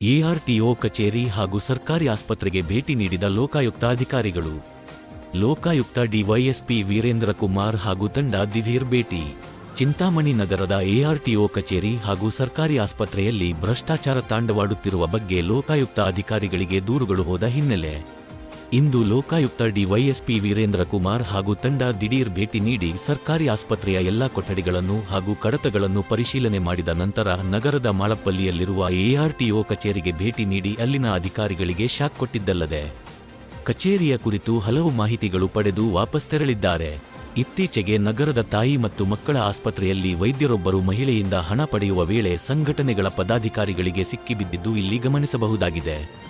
ARTO ಕಚೇರಿ ಹಾಗೂ ಸರ್ಕಾರಿ ಆಸ್ಪತ್ರೆಗೆ ಭೇಟಿ ನೀಡಿದ ಲೋಕಾಯುಕ್ತ ಅಧಿಕಾರಿಗಳು. ಲೋಕಾಯುಕ್ತ ಡಿವೈಎಸ್ಪಿ ವೀರೇಂದ್ರ ಕುಮಾರ್ ಹಾಗೂ ತಂಡ ದಿಢೀರ್ ಭೇಟಿ. ಚಿಂತಾಮಣಿ ನಗರದ ಎಆರ್ಟಿಒ ಕಚೇರಿ ಹಾಗೂ ಸರ್ಕಾರಿ ಆಸ್ಪತ್ರೆಯಲ್ಲಿ ಭ್ರಷ್ಟಾಚಾರ ತಾಂಡವಾಡುತ್ತಿರುವ ಬಗ್ಗೆ ಲೋಕಾಯುಕ್ತ ಅಧಿಕಾರಿಗಳಿಗೆ ದೂರುಗಳು ಹೋದ ಹಿನ್ನೆಲೆ. ಇಂದು ಲೋಕಾಯುಕ್ತ ಡಿವೈಎಸ್ಪಿ ವೀರೇಂದ್ರ ಕುಮಾರ್ ಹಾಗೂ ತಂಡ ದಿಢೀರ್ ಭೇಟಿ ನೀಡಿ ಸರ್ಕಾರಿ ಆಸ್ಪತ್ರೆಯ ಎಲ್ಲಾ ಕೊಠಡಿಗಳನ್ನು ಹಾಗೂ ಕಡತಗಳನ್ನು ಪರಿಶೀಲನೆ ಮಾಡಿದ ನಂತರ ನಗರದ ಮಾಳಪ್ಪಲ್ಲಿಯಲ್ಲಿರುವ ಎಆರ್ಟಿಒ ಕಚೇರಿಗೆ ಭೇಟಿ ನೀಡಿ ಅಲ್ಲಿನ ಅಧಿಕಾರಿಗಳಿಗೆ ಶಾಕ್ ಕೊಟ್ಟಿದ್ದಲ್ಲದೆ, ಕಚೇರಿಯ ಕುರಿತು ಹಲವು ಮಾಹಿತಿಗಳು ಪಡೆದು ವಾಪಸ್ ತೆರಳಿದ್ದಾರೆ. ಇತ್ತೀಚೆಗೆ ನಗರದ ತಾಯಿ ಮತ್ತು ಮಕ್ಕಳ ಆಸ್ಪತ್ರೆಯಲ್ಲಿ ವೈದ್ಯರೊಬ್ಬರು ಮಹಿಳೆಯಿಂದ ಹಣ ಪಡೆಯುವ ವೇಳೆ ಸಂಘಟನೆಗಳ ಪದಾಧಿಕಾರಿಗಳಿಗೆ ಸಿಕ್ಕಿಬಿದ್ದಿದ್ದು ಇಲ್ಲಿ ಗಮನಿಸಬಹುದಾಗಿದೆ.